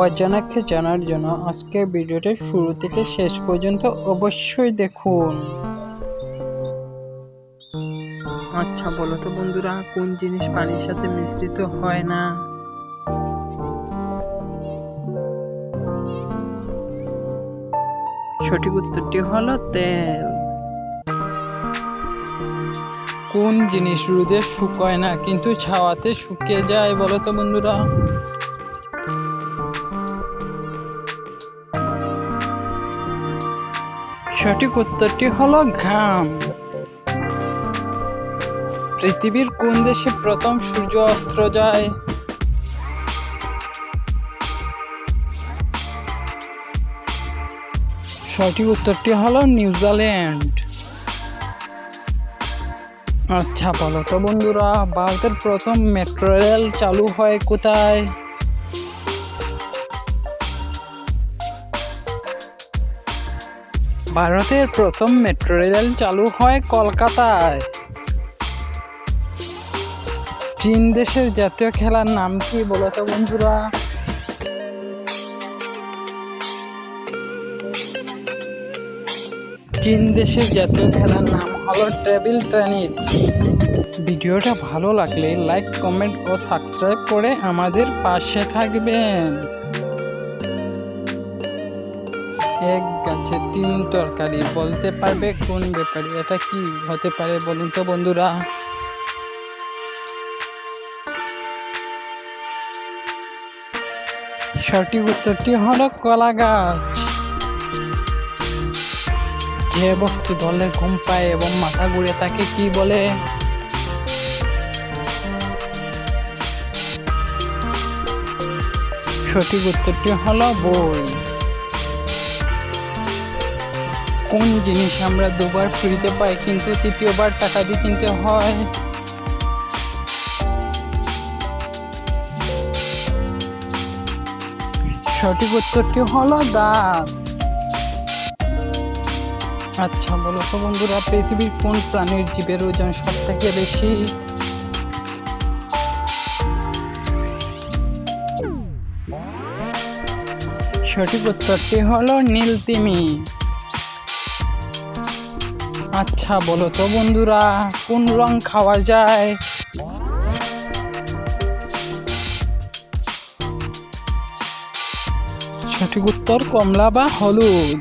অজানাকে জানার জন্য আজকে ভিডিওটা শুরু থেকে শেষ পর্যন্ত অবশ্যই দেখুন। আচ্ছা বলো তো বন্ধুরা কোন জিনিস পানির সাথে মিশ্রিত হয় না? সঠিক উত্তরটি হলো তেল। কোন জিনিস রোদে শুকায় না কিন্তু ছাওয়াতে শুকিয়ে যায় বলো তো বন্ধুরা। সঠিক উত্তরটি হলো ঘাম। পৃথিবীর কোন দেশে প্রথম সূর্য অস্ত্র যায়? সঠিক উত্তরটি হলো নিউজিল্যান্ড। আচ্ছা বলো তো বন্ধুরা, ভারতের প্রথম মেট্রো রেল চালু হয় কোথায়? ভারতের প্রথম মেট্রো রেল চালু হয় কলকাতায়। চীন দেশের জাতীয় খেলার নাম কি বলো তো বন্ধুরা? চীন দেশের জাতীয় খেলার নাম হলো টেবিল টেনিস। ভিডিওটা ভালো লাগলে লাইক, কমেন্ট ও সাবস্ক্রাইব করে আমাদের পাশে থাকবেন। এক গাছে তিন তরকারি, বলতে পারবে কোন ব্যাপারে? এটা কি হতে পারে বলুন তো বন্ধুরা? সঠিক উত্তরটি হলো কলা গাছ। যে বস্তু দলে ঘুম পায় এবং মাথা ঘুরে তাকে কি বলে? সঠিক উত্তরটি হলো বই। কোন জিনিস আমরা দুবার ফ্রিতে পাই কিন্তু তৃতীয়বার টাকা দিয়ে কিনতে হয়? সঠিক উত্তরটি হলো দাঁত। আচ্ছা বলো তো বন্ধুরা, পৃথিবীর কোন প্রাণীর জীবের ওজন সব থেকে বেশি? সঠিক উত্তরটি হলো নীলতিমি আচ্ছা বলো তো বন্ধুরা কোন রং খাওয়া যায়? সঠিক উত্তর কমলা বা হলুদ।